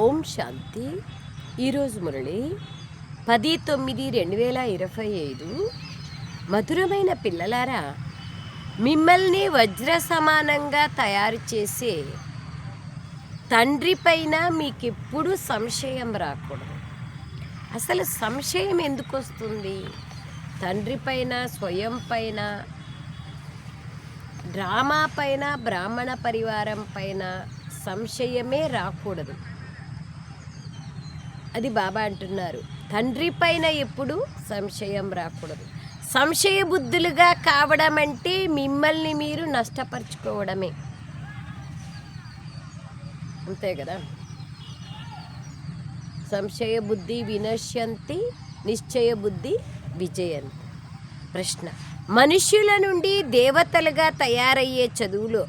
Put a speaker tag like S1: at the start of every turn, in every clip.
S1: ఓం శాంతి. ఈరోజు మురళి పది తొమ్మిది రెండు వేల ఇరవై ఐదు. మధురమైన పిల్లలారా మిమ్మల్ని వజ్ర సమానంగా తయారు చేసే తండ్రి పైన మీకు ఎప్పుడు సంశయం రాకూడదు. అసలు సంశయం ఎందుకు వస్తుంది? తండ్రి పైన స్వయం పైన డ్రామా పైన బ్రాహ్మణ పరివారం పైన సంశయమే రాకూడదు. అది బాబా అంటున్నారు. తండ్రి పైన ఎప్పుడు సంశయం రాకూడదు. సంశయ బుద్ధులుగా కావడం అంటే మిమ్మల్ని మీరు నష్టపరుచుకోవడమే. అంతే కదా? సంశయ బుద్ధి వినశ్యంతి నిశ్చయ బుద్ధి విజయంతి. ప్రశ్న. మనుష్యుల నుండి దేవతలుగా తయారయ్యే చదువులో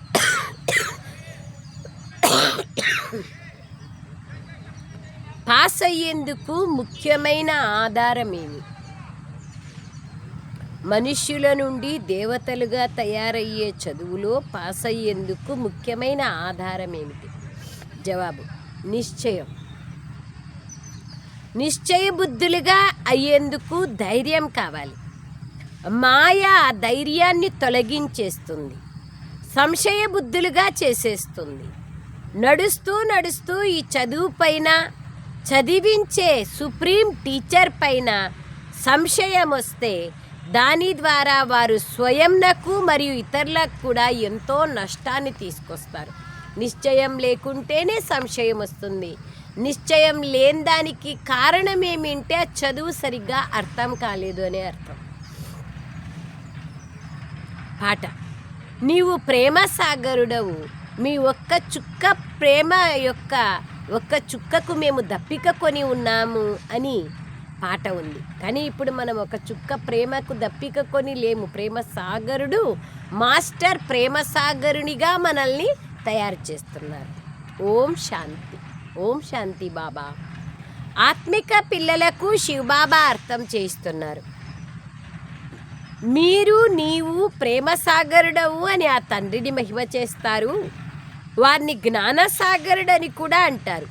S1: పాస్ అయ్యేందుకు ముఖ్యమైన ఆధారం ఏమి మనుష్యుల నుండి దేవతలుగా తయారయ్యే చదువులో పాస్ అయ్యేందుకు ముఖ్యమైన ఆధారం ఏమిటి జవాబు నిశ్చయం. నిశ్చయ బుద్ధులుగా అయ్యేందుకు ధైర్యం కావాలి. మాయ ఆ ధైర్యాన్ని తొలగించేస్తుంది. సంశయ బుద్ధులుగా చేసేస్తుంది. నడుస్తూ నడుస్తూ ఈ చదువు పైన చదివించే సుప్రీం టీచర్ పైన సంశయం వస్తే దాని ద్వారా వారు స్వయంనకు మరియు ఇతరులకు కూడా ఎంతో నష్టాన్ని తీసుకొస్తారు. నిశ్చయం లేకుంటేనే సంశయం వస్తుంది. నిశ్చయం లేని దానికి కారణం ఏమింటే ఆ చదువు సరిగ్గా అర్థం కాలేదు అనే అర్థం. పాట నీవు ప్రేమ సాగరుడవు. మీ ఒక్క చుక్క ప్రేమ యొక్క ఒక్క చుక్కకు మేము దప్పిక కొని ఉన్నాము అని పాట ఉంది. కానీ ఇప్పుడు మనం ఒక చుక్క ప్రేమకు దప్పిక కొని లేము. ప్రేమ సాగరుడు మాస్టర్ ప్రేమ సాగరునిగా మనల్ని తయారు చేస్తున్నారు. ఓం శాంతి. ఓం శాంతి బాబా. ఆత్మిక పిల్లలకు శివబాబా అర్థం చేస్తున్నారు మీరు నీవు ప్రేమ సాగరుడవు అని ఆ తండ్రిని మహిమ చేస్తారు. వారిని జ్ఞానసాగరుడు అని కూడా అంటారు.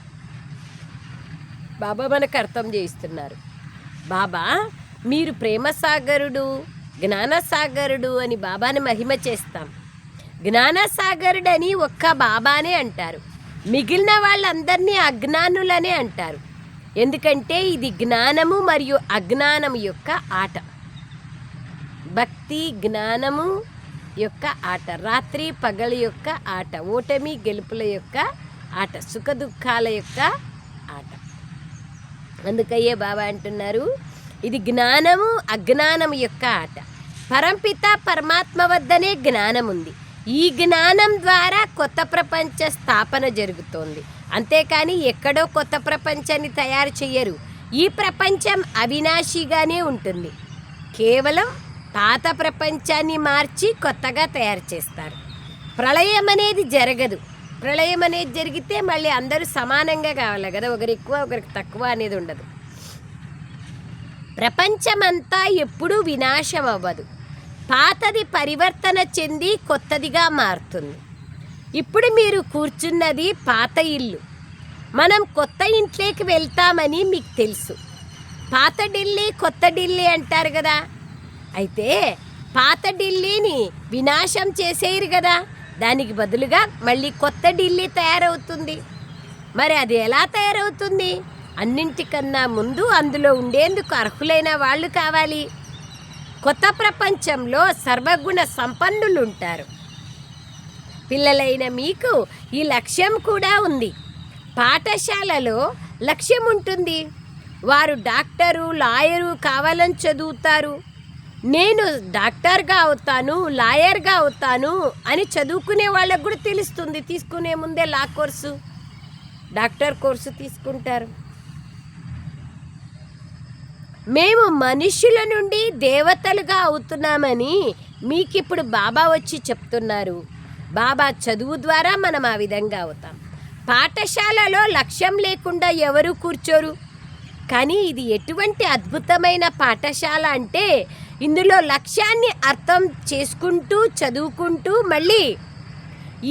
S1: బాబా మనకు అర్థం చేయిస్తున్నారు. బాబా మీరు ప్రేమ సాగరుడు అని బాబాని మహిమ చేస్తాం. జ్ఞానసాగరుడు అని ఒక్క బాబానే అంటారు. మిగిలిన వాళ్ళందరినీ అజ్ఞానులనే అంటారు. ఎందుకంటే ఇది జ్ఞానము మరియు అజ్ఞానం యొక్క ఆట. భక్తి జ్ఞానము యొక్క ఆట రాత్రి పగలు యొక్క ఆట ఓటమి గెలుపుల యొక్క ఆట సుఖ దుఃఖాల యొక్క ఆట. అందుకయ్యే బాబా అంటున్నారు ఇది జ్ఞానము అజ్ఞానము యొక్క ఆట. పరంపిత పరమాత్మ వద్దనే జ్ఞానం ఉంది. ఈ జ్ఞానం ద్వారా కొత్త ప్రపంచ స్థాపన జరుగుతోంది. అంతేకాని ఎక్కడో కొత్త ప్రపంచాన్ని తయారు చేయరు ఈ ప్రపంచం అవినాశిగానే ఉంటుంది. కేవలం పాత ప్రపంచాన్ని మార్చి కొత్తగా తయారు చేస్తారు. ప్రళయం అనేది జరగదు. ప్రళయం అనేది జరిగితే మళ్ళీ అందరూ సమానంగా కావాలి కదా. ఒకరు ఎక్కువ ఒకరికి తక్కువ అనేది ఉండదు. ప్రపంచమంతా ఎప్పుడూ వినాశం అవ్వదు. పాతది పరివర్తన చెంది కొత్తదిగా మారుతుంది. ఇప్పుడు మీరు కూర్చున్నది పాత ఇల్లు. మనం కొత్త ఇంట్లోకి వెళ్తామని మీకు తెలుసు. పాత ఢిల్లీ కొత్త ఢిల్లీ అంటారు కదా. అయితే పాత ఢిల్లీని వినాశం చేసేయరు కదా. దానికి బదులుగా మళ్ళీ కొత్త ఢిల్లీ తయారవుతుంది. మరి అది ఎలా తయారవుతుంది? అన్నింటికన్నా ముందు అందులో ఉండేందుకు అర్హులైన వాళ్ళు కావాలి. కొత్త ప్రపంచంలో సర్వగుణ సంపన్నులు ఉంటారు పిల్లలైన మీకు ఈ లక్ష్యం కూడా ఉంది. పాఠశాలలో లక్ష్యం ఉంటుంది. వారు డాక్టరు లాయరు కావాలని చదువుతారు. నేను డాక్టర్గా అవుతాను లాయర్గా అవుతాను అని చదువుకునే వాళ్ళకు కూడా తెలుస్తుంది. తీసుకునే ముందే లా కోర్సు డాక్టర్ కోర్సు తీసుకుంటారు. మేము మనుషుల నుండి దేవతలుగా అవుతున్నామని మీకు ఇప్పుడు బాబా వచ్చి చెప్తున్నారు. బాబా చదువు ద్వారా మనం ఆ విధంగా అవుతాం. పాఠశాలలో లక్ష్యం లేకుండా ఎవరు కూర్చోరు? కానీ ఇది ఎటువంటి అద్భుతమైన పాఠశాల అంటే ఇందులో లక్ష్యాన్ని అర్థం చేసుకుంటూ చదువుకుంటూ మళ్ళీ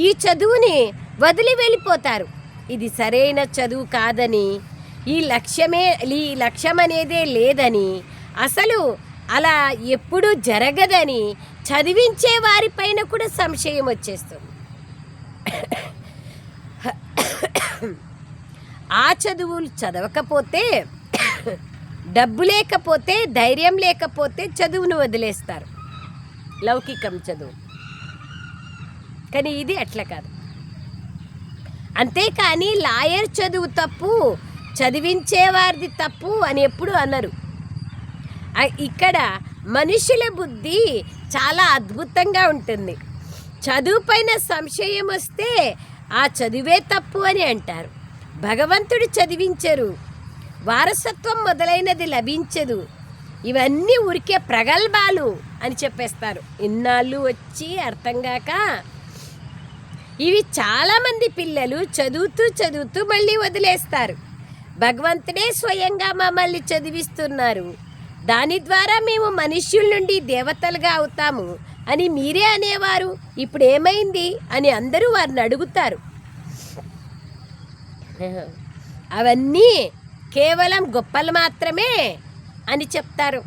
S1: ఈ చదువుని వదిలి వెళ్ళిపోతారు. ఇది సరైన చదువు కాదని ఈ లక్ష్యమే ఈ లక్ష్యం అనేదే లేదని అసలు అలా ఎప్పుడూ జరగదని చదివించే వారిపైన కూడా సంశయం వచ్చేస్తుంది. ఆ చదువులు చదవకపోతే డబ్బు లేకపోతే ధైర్యం లేకపోతే చదువును వదిలేస్తారు. లౌకికం చదువు. కానీ ఇది అట్లా కాదు. అంతేకాని లాయర్ చదువు తప్పు చదివించేవారిది తప్పు అని ఎప్పుడు అనరు. ఇక్కడ మనుషుల బుద్ధి చాలా అద్భుతంగా ఉంటుంది. చదువు పైన సంశయం వస్తే ఆ చదువే తప్పు అని అంటారు. భగవంతుడు చదివించరు. వారసత్వం మొదలైనది లభించదు. ఇవన్నీ ఉరికే ప్రగల్భాలు అని చెప్పేస్తారు. ఇన్నాళ్ళు వచ్చి అర్థం కాక ఇవి చాలామంది పిల్లలు చదువుతూ చదువుతూ మళ్ళీ వదిలేస్తారు. భగవంతుడే స్వయంగా మమ్మల్ని చదివిస్తున్నారు. దాని ద్వారా మేము మనుష్యుల నుండి దేవతలుగా అవుతాము అని మీరే అనేవారు. ఇప్పుడు ఏమైంది అని అందరూ వారిని అడుగుతారు. అవన్నీ కేవలం గొప్పలు మాత్రమే అని చెప్తారు.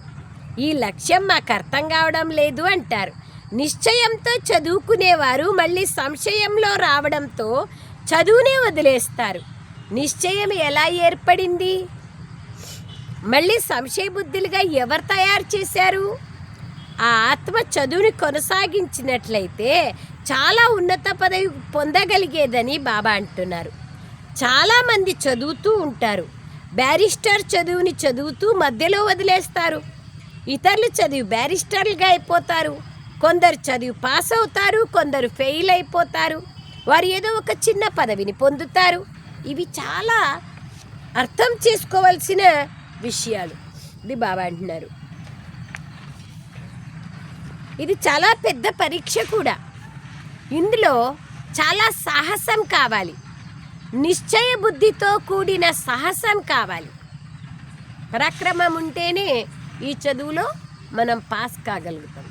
S1: ఈ లక్ష్యం మాకు అర్థం కావడం లేదు అంటారు. నిశ్చయంతో చదువుకునేవారు మళ్ళీ సంశయంలో రావడంతో చదువునే వదిలేస్తారు. నిశ్చయం ఎలా ఏర్పడింది? మళ్ళీ సంశయ బుద్ధులుగా ఎవరు తయారు చేశారు? ఆ ఆత్మ చదువుని కొనసాగించినట్లయితే చాలా ఉన్నత పదవి పొందగలిగేదని బాబా అంటున్నారు. చాలామంది చదువుతూ ఉంటారు. బ్యారిస్టర్ చదువుని చదువుతూ మధ్యలో వదిలేస్తారు. ఇతరులు చదివి బ్యారిస్టర్లుగా అయిపోతారు. కొందరు చదివి పాస్ అవుతారు కొందరు ఫెయిల్ అయిపోతారు. వారు ఏదో ఒక చిన్న పదవిని పొందుతారు. ఇవి చాలా అర్థం చేసుకోవాల్సిన విషయాలు. ఇది బాబా అంటున్నారు. ఇది చాలా పెద్ద పరీక్ష కూడా. ఇందులో చాలా సాహసం కావాలి. నిశ్చయ బుద్ధితో కూడిన సాహసం కావాలి. పరాక్రమం ఉంటేనే ఈ చదువులో మనం పాస్ కాగలుగుతాం.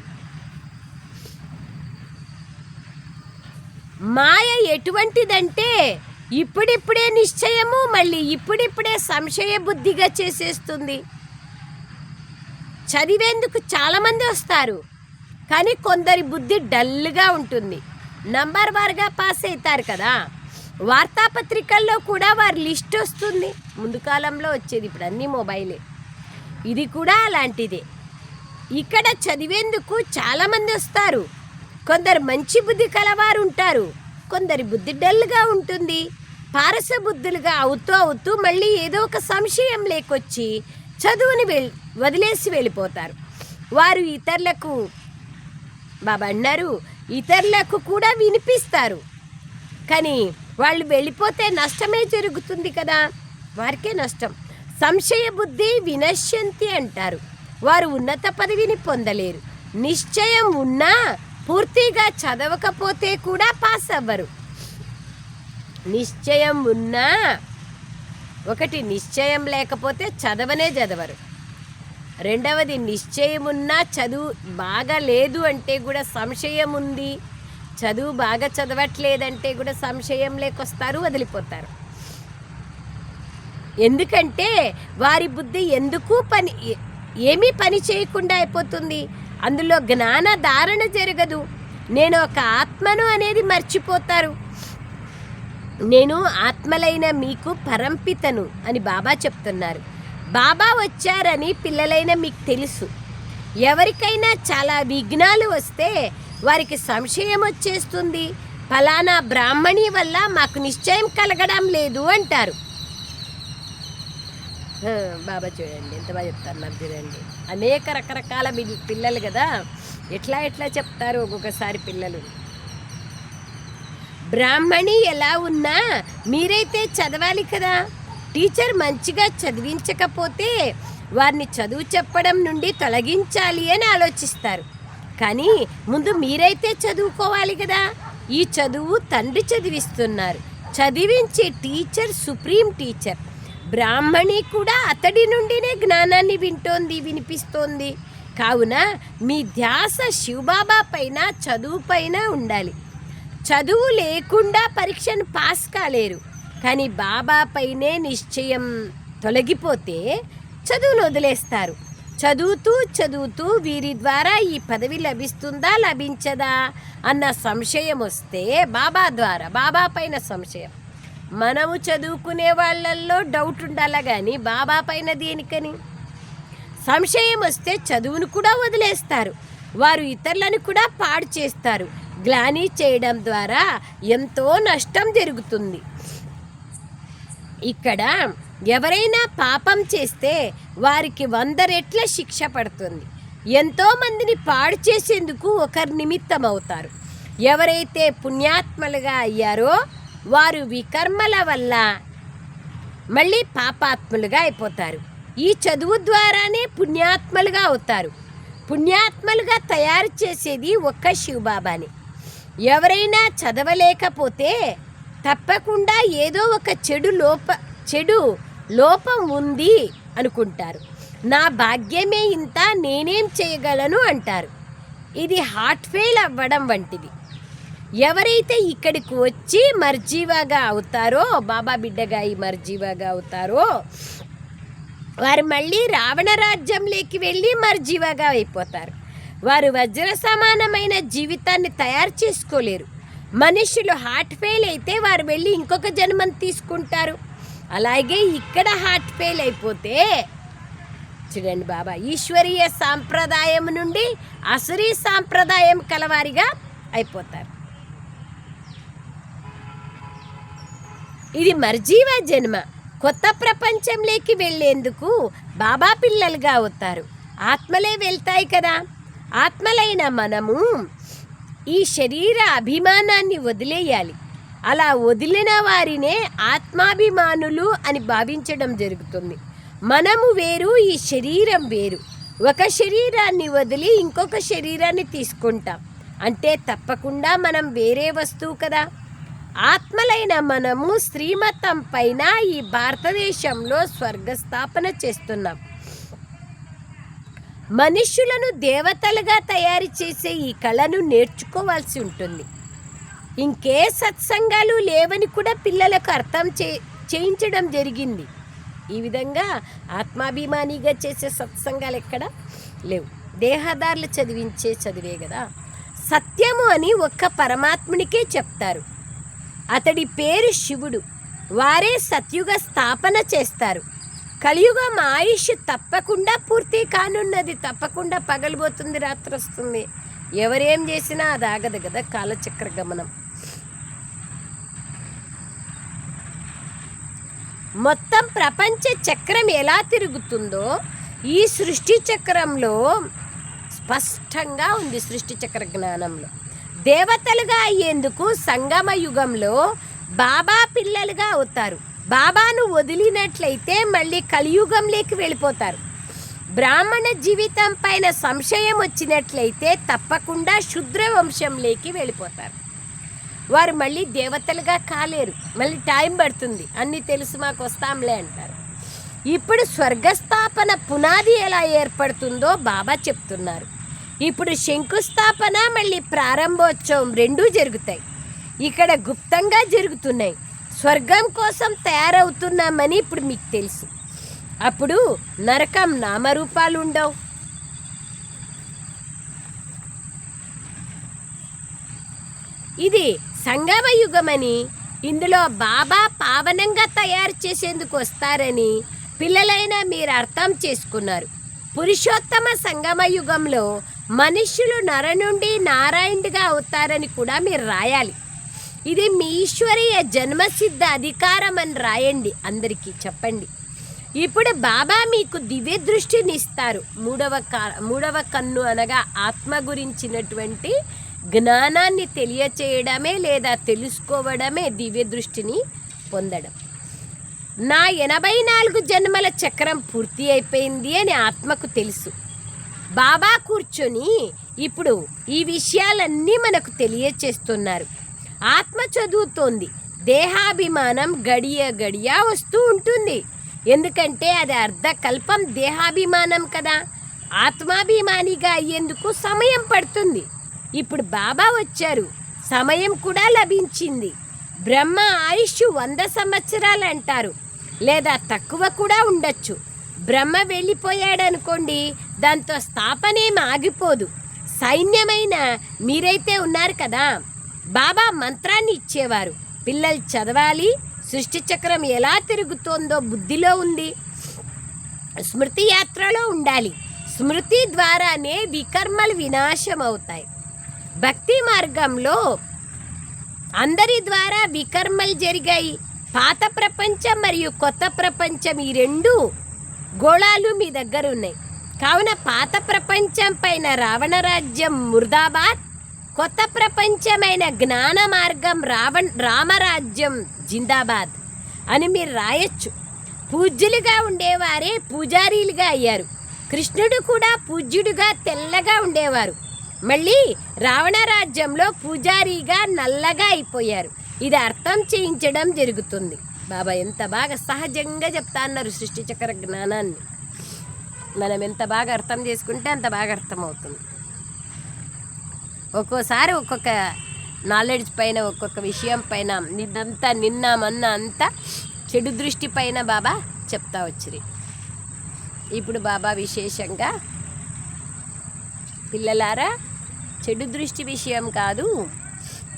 S1: మాయ ఎటువంటిదంటే ఇప్పుడిప్పుడే నిశ్చయము మళ్ళీ ఇప్పుడిప్పుడే సంశయ బుద్ధిగా చేసేస్తుంది. చదివేందుకు చాలామంది వస్తారు కానీ కొందరి బుద్ధి డల్గా ఉంటుంది. నంబర్ వారుగా పాస్ అవుతారు కదా. వార్తాపత్రికల్లో కూడా వారి లిస్ట్ వస్తుంది. ముందు కాలంలో వచ్చేది ఇప్పుడు అన్నీ మొబైలే. ఇది కూడా అలాంటిదే. ఇక్కడ చదివేందుకు చాలామంది వస్తారు. కొందరు మంచి బుద్ధి కలవారు ఉంటారు. కొందరి బుద్ధి డల్గా ఉంటుంది. పారస బుద్ధులుగా అవుతూ అవుతూ మళ్ళీ ఏదో ఒక సంశయం లేకొచ్చి చదువుని వెళ్ వదిలేసి వెళ్ళిపోతారు. వారు ఇతరులకు బాబా అన్నారు ఇతరులకు కూడా వినిపిస్తారు. కానీ వాళ్ళు వెళ్ళిపోతే నష్టమే జరుగుతుంది కదా? వారికే నష్టం. సంశయ బుద్ధి వినశ్యంతి అంటారు. వారు ఉన్నత పదవిని పొందలేరు. నిశ్చయం ఉన్నా పూర్తిగా చదవకపోతే కూడా పాస్ అవ్వరు. నిశ్చయం ఉన్నా ఒకటి నిశ్చయం లేకపోతే చదవనే చదవరు. రెండవది నిశ్చయం ఉన్నా చదువు బాగా లేదు అంటే కూడా సంశయం ఉంది. చదువు బాగా చదవట్లేదంటే కూడా సంశయం లేకొస్తారు వదిలిపోతారు. ఎందుకంటే వారి బుద్ధి ఎందుకు పని ఏమీ పని చేయకుండా అయిపోతుంది. అందులో జ్ఞాన ధారణ జరగదు. నేను ఒక ఆత్మను అనేది మర్చిపోతారు. నేను ఆత్మలైన మీకు పరంపితను అని బాబా చెప్తున్నారు. బాబా వచ్చారని పిల్లలైన మీకు తెలుసు. ఎవరికైనా చాలా విఘ్నాలు వస్తే వారికి సంశయం వచ్చేస్తుంది. ఫలానా బ్రాహ్మణి వల్ల మాకు నిశ్చయం కలగడం లేదు అంటారు. బాబా చూడండి ఎంత బాగా చెప్తారు నాకు చూడండి. అనేక రకరకాల పిల్లలు కదా? ఎట్లా ఎట్లా చెప్తారు ఒక్కొక్కసారి పిల్లలు? బ్రాహ్మణి ఎలా ఉన్నా మీరైతే చదవాలి కదా? టీచర్ మంచిగా చదివించకపోతే వారిని చదువు చెప్పడం నుండి తొలగించాలి అని ఆలోచిస్తారు. కానీ ముందు మీరైతే చదువుకోవాలి కదా. ఈ చదువు తండ్రి చదివిస్తున్నారు. చదివించే టీచర్ సుప్రీం టీచర్. బ్రాహ్మణి కూడా అతడి నుండినే జ్ఞానాన్ని వింటోంది వినిపిస్తోంది. కావున మీ ధ్యాస శివబాబా పైన చదువు పైన ఉండాలి. చదువు లేకుండా పరీక్షను పాస్ కాలేరు. కానీ బాబా పైనే నిశ్చయం తొలగిపోతే చదువును వదిలేస్తారు. చదువుతూ చదువుతూ వీరి ద్వారా ఈ పదవి లభిస్తుందా లభించదా అన్న సంశయం వస్తే బాబా ద్వారా బాబా పైన సంశయం. మనము చదువుకునే వాళ్ళల్లో డౌట్ ఉండాలా కానీ బాబా పైన దేనికని? సంశయం వస్తే చదువును కూడా వదిలేస్తారు వారు ఇతరులను కూడా పాడు చేస్తారు. గ్లాని చేయడం ద్వారా ఎంతో నష్టం జరుగుతుంది. ఇక్కడ ఎవరైనా పాపం చేస్తే వారికి వంద రెట్ల శిక్ష పడుతుంది. ఎంతోమందిని పాడు చేసేందుకు ఒకరి నిమిత్తం అవుతారు ఎవరైతే పుణ్యాత్మలుగా అయ్యారో వారు వికర్మల వల్ల మళ్ళీ పాపాత్ములుగా అయిపోతారు. ఈ చదువు ద్వారానే పుణ్యాత్మలుగా అవుతారు. పుణ్యాత్మలుగా తయారు చేసేది ఒక్క శివబాబాని. ఎవరైనా చదవలేకపోతే తప్పకుండా ఏదో ఒక చెడు లోప చెడు లోపం ఉంది అనుకుంటారు. నా భాగ్యమే ఇంత నేనేం చేయగలను అంటారు. ఇది హార్ట్ ఫెయిల్ అవ్వడం వంటిది. ఎవరైతే ఇక్కడికి వచ్చి మర్జీవాగా అవుతారో బాబా బిడ్డగా ఈ మర్జీవాగా అవుతారో వారు మళ్ళీ రావణ రాజ్యంలోకి వెళ్ళి మర్జీవాగా అయిపోతారు. వారు వజ్ర సమానమైన జీవితాన్ని తయారు చేసుకోలేరు. మనుషులు హార్ట్ ఫెయిల్ అయితే వారు వెళ్ళి ఇంకొక జన్మను తీసుకుంటారు. అలాగే ఇక్కడ హార్ట్ ఫెయిల్ అయిపోతే చూడండి బాబా ఈశ్వరీయ సాంప్రదాయం నుండి అసురీ సాంప్రదాయం కలవారిగా అయిపోతారు. ఇది మర్జీవ జన్మ. కొత్త ప్రపంచంలోకి వెళ్ళేందుకు బాబా పిల్లలుగా అవుతారు. ఆత్మలే వెళ్తాయి కదా. ఆత్మలైన మనము ఈ శరీర అభిమానాన్ని వదిలేయాలి. అలా వదిలిన వారినే ఆత్మాభిమానులు అని భావించడం జరుగుతుంది. మనము వేరు ఈ శరీరం వేరు. ఒక శరీరాన్ని వదిలి ఇంకొక శరీరాన్ని తీసుకుంటాం. అంటే తప్పకుండా మనం వేరే వస్తువు కదా. ఆత్మలైన మనము శ్రీమతం పైన ఈ భారతదేశంలో స్వర్గస్థాపన చేస్తున్నాం. మనుష్యులను దేవతలుగా తయారు చేసే ఈ కళను నేర్చుకోవాల్సి ఉంటుంది. ఇంకే సత్సంగాలు లేవని కూడా పిల్లలకు అర్థం చే చేయించడం జరిగింది. ఈ విధంగా ఆత్మాభిమానిగా చేసే సత్సంగాలు ఎక్కడ లేవు. దేహదారులు చదివించే చదివే కదా సత్యము అని ఒక్క పరమాత్మునికే చెప్తారు. అతడి పేరు శివుడు. వారే సత్యుగ స్థాపన చేస్తారు. కలియుగం ఆయుష్ తప్పకుండా పూర్తి కానున్నది. తప్పకుండా పగలిపోతుంది రాత్రి వస్తుంది. ఎవరేం చేసినా అది ఆగదు కదా కాలచక్ర గమనం. మొత్తం ప్రపంచ చక్రం ఎలా తిరుగుతుందో ఈ సృష్టి చక్రంలో స్పష్టంగా ఉంది సృష్టి చక్ర జ్ఞానంలో. దేవతలుగా అయ్యేందుకు సంగమ యుగంలో బాబా పిల్లలుగా అవుతారు. బాబాను వదిలినట్లయితే మళ్ళీ కలియుగంలోకి వెళ్ళిపోతారు. బ్రాహ్మణ జీవితం పైన సంశయం వచ్చినట్లయితే తప్పకుండా శుద్ర వంశంలోకి వెళ్ళిపోతారు. వారు మళ్ళీ దేవతలుగా కాలేరు. మళ్ళీ టైం పడుతుంది. అన్నీ తెలుసు మాకు వస్తాంలే అంటారు. ఇప్పుడు స్వర్గస్థాపన పునాది ఎలా ఏర్పడుతుందో బాబా చెప్తున్నారు. ఇప్పుడు శంకుస్థాపన మళ్ళీ ప్రారంభోత్సవం రెండూ జరుగుతాయి. ఇక్కడ గుప్తంగా జరుగుతున్నాయి. స్వర్గం కోసం తయారవుతున్నామని ఇప్పుడు మీకు తెలుసు. అప్పుడు నరకం నామరూపాలు ఉండవు. ఇది సంగమ యుగమని ఇందులో బాబా పావనంగా తయారు చేసేందుకు వస్తారని పిల్లలైన మీరు అర్థం చేసుకున్నారు. పురుషోత్తమ సంగమ యుగంలో మనుష్యులు నర నుండి నారాయణుడిగా అవుతారని కూడా మీరు రాయాలి. ఇది మీ ఈశ్వరీయ జన్మసిద్ధ అధికారం అని రాయండి అందరికీ చెప్పండి. ఇప్పుడు బాబా మీకు దివ్య దృష్టిని ఇస్తారు. మూడవ కా మూడవ కన్ను అనగా ఆత్మ గురించినటువంటి జ్ఞానాన్ని తెలియచేయడమే లేదా తెలుసుకోవడమే దివ్య దృష్టిని పొందడం. నా ఎనభై నాలుగు జన్మల చక్రం పూర్తి అయిపోయింది అని ఆత్మకు తెలుసు. బాబా కూర్చొని ఇప్పుడు ఈ విషయాలన్నీ మనకు తెలియచేస్తున్నారు. ఆత్మ చదువుతోంది. దేహాభిమానం గడియ గడియ వస్తూ ఉంటుంది. ఎందుకంటే అది అర్ధకల్పం దేహాభిమానం కదా. ఆత్మాభిమానిగా అయ్యేందుకు సమయం పడుతుంది. ఇప్పుడు బాబా వచ్చారు. సమయం కూడా లభించింది. బ్రహ్మ ఆయుష్ వంద సంవత్సరాలు అంటారు లేదా తక్కువ కూడా ఉండొచ్చు. బ్రహ్మ వెళ్ళిపోయాడనుకోండి దాంతో స్థాపనేం ఆగిపోదు. సైన్యమైన మీరైతే ఉన్నారు కదా. బాబా మంత్రాన్ని ఇచ్చేవారు. పిల్లలు చదవాలి సృష్టి చక్రం ఎలా తిరుగుతోందో బుద్ధిలో ఉంది. స్మృతి యాత్రలో ఉండాలి. స్మృతి ద్వారానే వికర్మలు వినాశం అవుతాయి భక్తి మార్గంలో అందరి ద్వారా వికర్మలు జరిగాయి. పాత ప్రపంచం మరియు కొత్త ప్రపంచం ఈ రెండు గోళాలు మీ దగ్గర ఉన్నాయి కావున పాత ప్రపంచం పైన రావణ రాజ్యం ముర్దాబాద్ కొత్త ప్రపంచమైన జ్ఞాన మార్గం రావణ్ రామరాజ్యం జిందాబాద్ అని మీరు రాయొచ్చు. పూజ్యులుగా ఉండేవారే పూజారీలుగా అయ్యారు. కృష్ణుడు కూడా పూజ్యుడుగా తెల్లగా ఉండేవారు. మళ్ళీ రావణ రాజ్యంలో పూజారిగా నల్లగా అయిపోయారు. ఇది అర్థం చేయించడం జరుగుతుంది. బాబా ఎంత బాగా సహజంగా చెప్తా అన్నారు సృష్టి చక్ర జ్ఞానాన్ని. మనం ఎంత బాగా అర్థం చేసుకుంటే అంత బాగా అర్థమవుతుంది. ఒక్కోసారి ఒక్కొక్క నాలెడ్జ్ పైన ఒక్కొక్క విషయం పైన నిన్నంతా నిన్న మొన్న అంతా చెడు దృష్టి పైన బాబా చెప్తా వచ్చిరి. ఇప్పుడు బాబా విశేషంగా పిల్లలారా చెడు దృష్టి విషయం కాదు.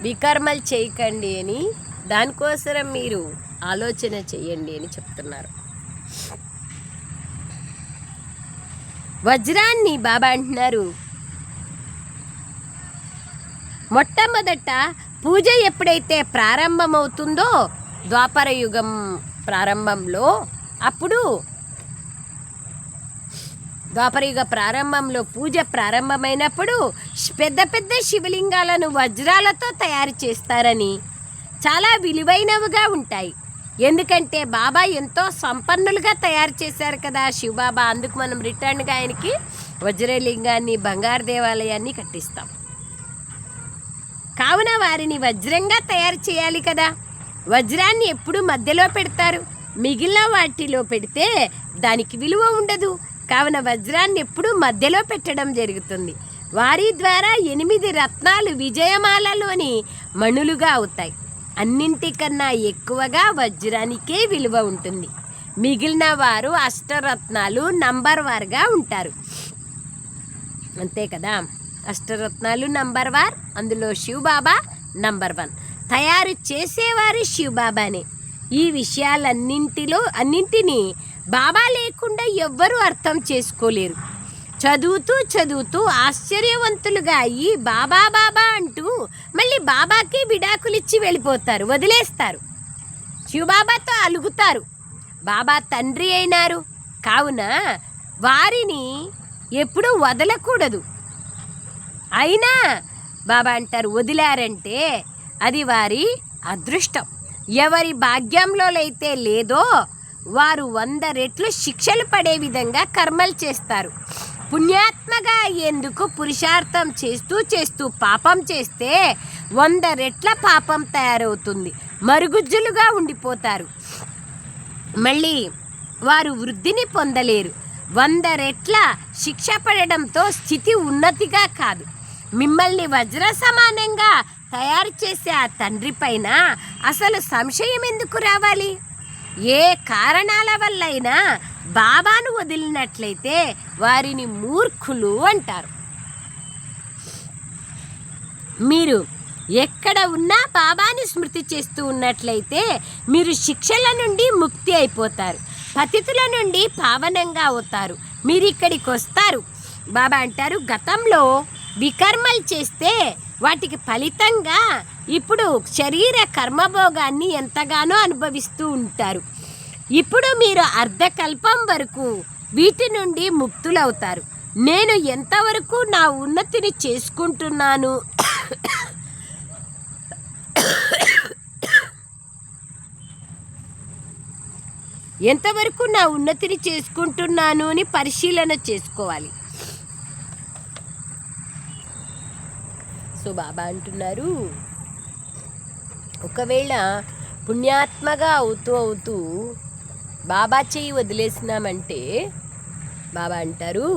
S1: వికర్మలు చేయకండి అని దానికోసం మీరు ఆలోచన చేయండి అని చెప్తున్నారు. వజ్రాన్ని బాబా అంటున్నారు. మొట్టమొదట పూజ ఎప్పుడైతే ప్రారంభమవుతుందో ద్వాపర యుగం ప్రారంభంలో అప్పుడు ద్వాపరయుగ ప్రారంభంలో పూజ ప్రారంభమైనప్పుడు పెద్ద పెద్ద శివలింగాలను వజ్రాలతో తయారు చేస్తారని చాలా విలువైనవిగా ఉంటాయి. ఎందుకంటే బాబా ఎంతో సంపన్నులుగా తయారు చేశారు కదా శివబాబా. అందుకు మనం రిటర్న్గా ఆయనకి వజ్రలింగాన్ని బంగారు దేవాలయాన్ని కట్టిస్తాం. కావున వారిని వజ్రంగా తయారు చేయాలి కదా. వజ్రాన్ని ఎప్పుడు మధ్యలో పెడతారు? మిగిలిన వాటిలో పెడితే దానికి విలువ ఉండదు. కావున వజ్రాన్ని ఎప్పుడూ మధ్యలో పెట్టడం జరుగుతుంది. వారి ద్వారా ఎనిమిది రత్నాలు విజయమాలలోని మణులుగా అవుతాయి. అన్నింటికన్నా ఎక్కువగా వజ్రానికే విలువ ఉంటుంది. మిగిలిన వారు అష్టరత్నాలు నంబర్ వారుగా ఉంటారు. అంతే కదా? అష్టరత్నాలు నంబర్ వార్ అందులో శివబాబా నంబర్ వన్. తయారు చేసేవారు శివబాబానే. ఈ విషయాలన్నింటిలో అన్నింటినీ బాబా లేకుండా ఎవ్వరూ అర్థం చేసుకోలేరు. చదువుతూ చదువుతూ ఆశ్చర్యవంతులుగా అయ్యి బాబా బాబా అంటూ మళ్ళీ బాబాకి విడాకులిచ్చి వెళ్ళిపోతారు వదిలేస్తారు. శివబాబాతో అలుగుతారు. బాబా తండ్రి అయినారు. కావున వారిని ఎప్పుడూ వదలకూడదు. అయినా బాబా అంటారు వదిలారంటే అది వారి అదృష్టం. ఎవరి భాగ్యంలో అయితే లేదో వారు వంద రెట్లు శిక్షలు పడే విధంగా కర్మలు చేస్తారు. పుణ్యాత్మగా అయ్యేందుకు పురుషార్థం చేస్తూ చేస్తూ పాపం చేస్తే వంద రెట్ల పాపం తయారవుతుంది. మరుగుజ్జులుగా ఉండిపోతారు. మళ్ళీ వారు వృద్ధిని పొందలేరు. వంద రెట్ల శిక్ష పడడంతో స్థితి ఉన్నతిగా కాదు. మిమ్మల్ని వజ్ర సమానంగా తయారు చేసే ఆ తండ్రి పైన అసలు సంశయం ఎందుకు రావాలి? ఏ కారణాల వల్లైనా బాబాను వదిలినట్లయితే వారిని మూర్ఖులు అంటారు. మీరు ఎక్కడ ఉన్నా బాబాని స్మృతి చేస్తూ ఉన్నట్లయితే మీరు శిక్షల నుండి ముక్తి అయిపోతారు. పతితుల నుండి పావనంగా అవుతారు. మీరు ఇక్కడికి వస్తారు బాబా అంటారు గతంలో వికర్మలు చేస్తే వాటికి ఫలితంగా ఇప్పుడు శరీర కర్మభోగాన్ని ఎంతగానో అనుభవిస్తూ ఉంటారు. ఇప్పుడు మీరు అర్ధకల్పం వరకు వీటి నుండి ముక్తులవుతారు. నేను ఎంతవరకు నా ఉన్నతిని చేసుకుంటున్నాను? ఎంతవరకు నా ఉన్నతిని చేసుకుంటున్నాను అని పరిశీలన చేసుకోవాలి. సో బాబా అంటున్నారు. ఒకవేళ పుణ్యాత్మగా అవుతూ అవుతూ బాబా చెయ్యి వదిలేసినామంటే బాబా అంటారు.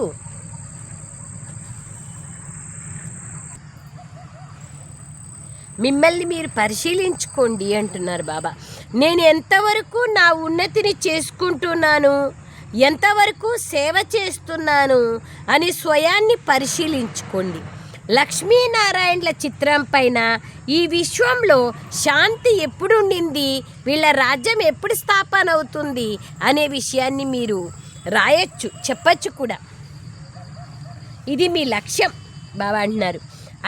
S1: మిమ్మల్ని మీరు పరిశీలించుకోండి అంటున్నారు బాబా. నేను ఎంతవరకు నా ఉన్నతిని చేసుకుంటున్నాను ఎంతవరకు సేవ చేస్తున్నాను అని స్వయాన్ని పరిశీలించుకోండి. లక్ష్మీనారాయణల చిత్రం పైన ఈ విశ్వంలో శాంతి ఎప్పుడు ఉండింది వీళ్ళ రాజ్యం ఎప్పుడు స్థాపన అవుతుంది అనే విషయాన్ని మీరు రాయొచ్చు చెప్పచ్చు కూడా. ఇది మీ లక్ష్యం బాబా అంటున్నారు.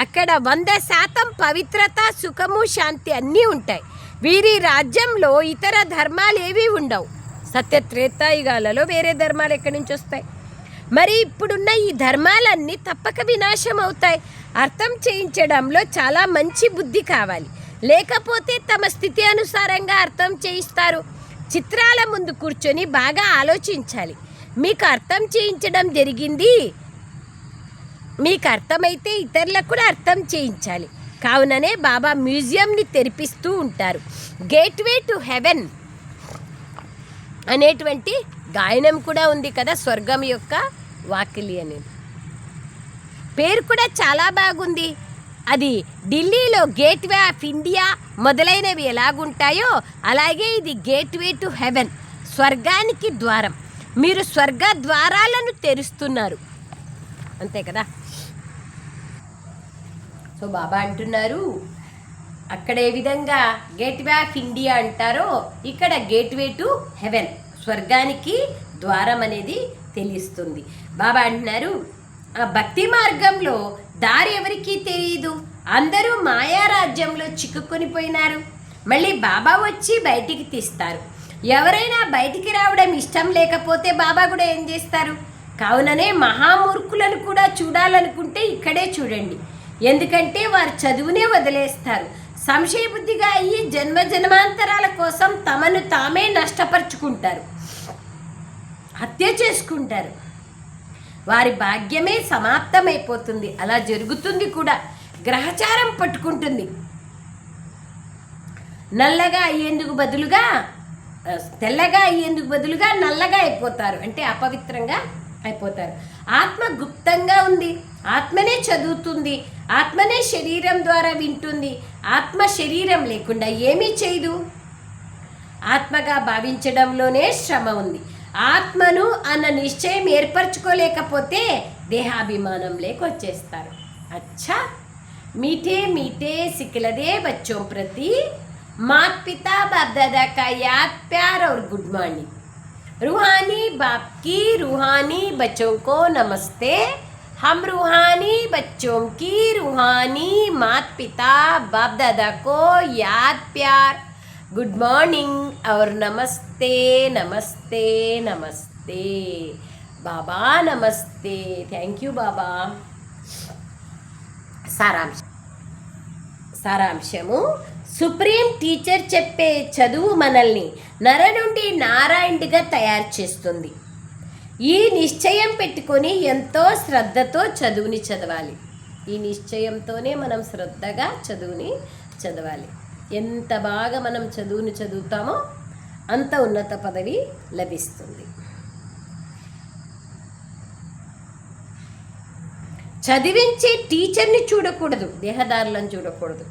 S1: అక్కడ వంద శాతం పవిత్రత సుఖము శాంతి అన్నీ ఉంటాయి. వీరి రాజ్యంలో ఇతర ధర్మాలు ఏవి ఉండవు. సత్య త్రేతాయుగాలలో వేరే ధర్మాలు ఎక్కడి నుంచి వస్తాయి? మరి ఇప్పుడున్న ఈ ధర్మాలన్నీ తప్పక వినాశం అవుతాయి. అర్థం చేయించడంలో చాలా మంచి బుద్ధి కావాలి. లేకపోతే తమ స్థితి అనుసారంగా అర్థం చేయిస్తారు. చిత్రాల ముందు కూర్చొని బాగా ఆలోచించాలి. మీకు అర్థం చేయించడం జరిగింది. మీకు అర్థమైతే ఇతరులకు కూడా అర్థం చేయించాలి. కావుననే బాబా మ్యూజియంని తెరిపిస్తూ ఉంటారు. గేట్వే టు హెవెన్ అనేటువంటి గాయనం కూడా ఉంది కదా స్వర్గం యొక్క వాకిలి అని పేరు కూడా చాలా బాగుంది. అది ఢిల్లీలో గేట్వే ఆఫ్ ఇండియా మొదలైనవి ఎలాగుంటాయో అలాగే ఇది గేట్వే టు హెవెన్ స్వర్గానికి ద్వారం. మీరు స్వర్గ ద్వారాలను తెరుస్తున్నారు. అంతే కదా? సో బాబా అంటున్నారు అక్కడ ఏ విధంగా గేట్వే ఆఫ్ ఇండియా అంటారో ఇక్కడ గేట్వే టు హెవెన్ స్వర్గానికి ద్వారం అనేది తెలుస్తుంది. బాబా అంటున్నారు. ఆ భక్తి మార్గంలో దారి ఎవరికీ తెలియదు అందరూ మాయారాజ్యంలో చిక్కుకొనిపోయినారు చిక్కుకొని పోయినారు. మళ్ళీ బాబా వచ్చి బయటికి తీస్తారు. ఎవరైనా బయటికి రావడం ఇష్టం లేకపోతే బాబా కూడా ఏం చేస్తారు? కావుననే మహామూర్ఖులను కూడా చూడాలనుకుంటే ఇక్కడే చూడండి. ఎందుకంటే వారు చదువునే వదిలేస్తారు. సంశయబుద్ధిగా అయ్యి జన్మ జన్మాంతరాల కోసం తమను తామే నష్టపరుచుకుంటారు. హత్య చేసుకుంటారు. వారి భాగ్యమే సమాప్తమైపోతుంది. అలా జరుగుతుంది కూడా. గ్రహచారం పట్టుకుంటుంది. నల్లగా అయ్యేందుకు బదులుగా తెల్లగా అయ్యేందుకు బదులుగా నల్లగా అయిపోతారు. అంటే అపవిత్రంగా అయిపోతారు. ఆత్మ గుప్తంగా ఉంది. ఆత్మనే చదువుతుంది. ఆత్మనే శరీరం ద్వారా వింటుంది. ఆత్మ శరీరం లేకుండా ఏమీ చేయదు. ఆత్మగా భావించడంలోనే శ్రమ ఉంది. ఆత్మను అన్న నిశ్చయం ఏర్పరచుకోలేకపోతే దేహాభిమానం లేకొచ్చేస్తారు అచ్చా मीठे मीठे सिकलदे बच्चों प्रति मात पिता बाप दादा का याद प्यार और गुड मॉर्निंग रूहानी बाप की रूहानी बच्चों को नमस्ते हम रूहानी बच्चों की रूहानी मात पिता बाप दादा को याद प्यार गुड मॉर्निंग और नमस्ते నమస్తే నమస్తే నమస్తే. బాబా నమస్తే. Thank you Baba. సారాంశం. సారాంశము సుప్రీం టీచర్ చెప్పే చదువు మనల్ని నర నుండి నారాయణుడిగా తయారు చేస్తుంది. ఈ నిశ్చయం పెట్టుకొని ఎంతో శ్రద్ధతో చదువుని చదవాలి. ఈ నిశ్చయంతోనే మనం శ్రద్ధగా చదువుని చదవాలి. ఎంత బాగా మనం చదువుని చదువుతామో అంత ఉన్నత పదవి లభిస్తుంది. చదివించే టీచర్ని చూడకూడదు దేహదారులను చూడకూడదు.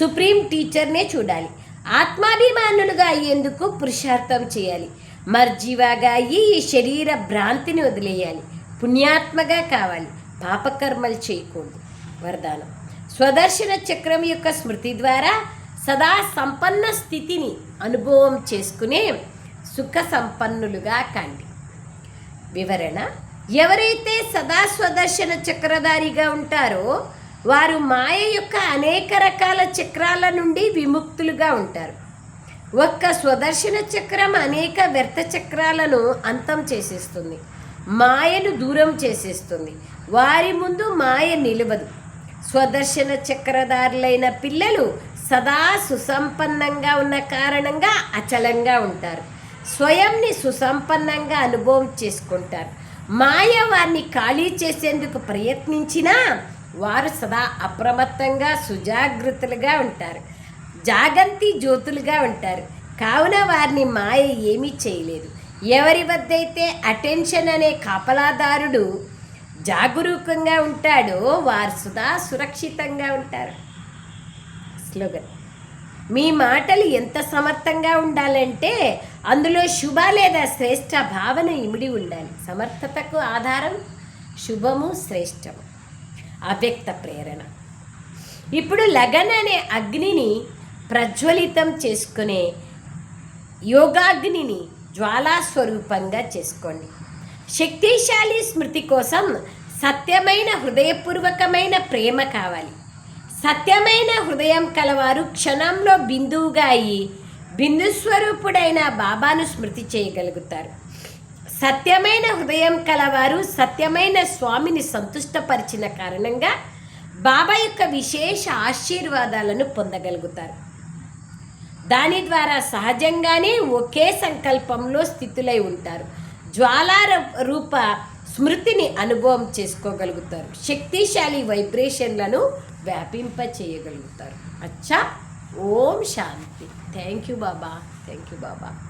S1: సుప్రీం టీచర్నే చూడాలి. ఆత్మాభిమానులుగా అయ్యేందుకు పురుషార్థం చేయాలి. మర్జీవాగా అయ్యి ఈ శరీర భ్రాంతిని వదిలేయాలి. పుణ్యాత్మగా కావాలి. పాపకర్మలు చేయకూడదు. వరదానం. స్వదర్శన చక్రం యొక్క స్మృతి ద్వారా సదా సంపన్న స్థితిని అనుభవం చేసుకునే సుఖ సంపన్నులుగా కండి. వివరణ ఎవరైతే సదా స్వదర్శన చక్రధారిగా ఉంటారో వారు మాయ యొక్క అనేక రకాల చక్రాల నుండి విముక్తులుగా ఉంటారు. ఒక్క స్వదర్శన చక్రం అనేక వ్యర్థ చక్రాలను అంతం చేసేస్తుంది. మాయను దూరం చేసేస్తుంది. వారి ముందు మాయ నిలవదు. స్వదర్శన చక్రధారులైన పిల్లలు సదా సుసంపన్నంగా ఉన్న కారణంగా అచలంగా ఉంటారు. స్వయంని సుసంపన్నంగా అనుభవం చేసుకుంటారు. మాయ వారిని ఖాళీ చేసేందుకు ప్రయత్నించినా వారు సదా అప్రమత్తంగా సుజాగ్రత్తలుగా ఉంటారు. జాగంతి జ్యోతులుగా ఉంటారు. కావున వారిని మాయ ఏమీ చేయలేదు. ఎవరి వద్దైతే అటెన్షన్ అనే కాపలాదారుడు జాగరూకంగా ఉంటాడో వారు సుదా సురక్షితంగా ఉంటారు. స్లోగన్ మీ మాటలు ఎంత సమర్థంగా ఉండాలంటే అందులో శుభ లేదా శ్రేష్ట భావన ఇమిడి ఉండాలి. సమర్థతకు ఆధారం శుభము శ్రేష్టము. అవ్యక్త ప్రేరణ. ఇప్పుడు లగన్ అనే అగ్నిని ప్రజ్వలితం చేసుకునే యోగాగ్నిని జ్వాలా స్వరూపంగా చేసుకోండి. శక్తిశాలి స్మృతి కోసం సత్యమైన హృదయపూర్వకమైన ప్రేమ కావాలి. సత్యమైన హృదయం కలవారు క్షణంలో బిందువుగా అయి బిందు స్వరూపుడైన బాబాను స్మృతి చేయగలుగుతారు. సత్యమైన హృదయం కలవారు సత్యమైన స్వామిని సంతుష్టపరిచిన కారణంగా బాబా యొక్క విశేష ఆశీర్వాదాలను పొందగలుగుతారు. దాని ద్వారా సహజంగానే ఒకే సంకల్పంలో స్థితులై ఉంటారు. జ్వాలార రూప స్మృతిని అనుభవం చేసుకోగలుగుతారు. శక్తిశాలి వైబ్రేషన్లను వ్యాపింప చేయగలుగుతారు. అచ్చా? ఓం శాంతి. Thank you Baba thank you Baba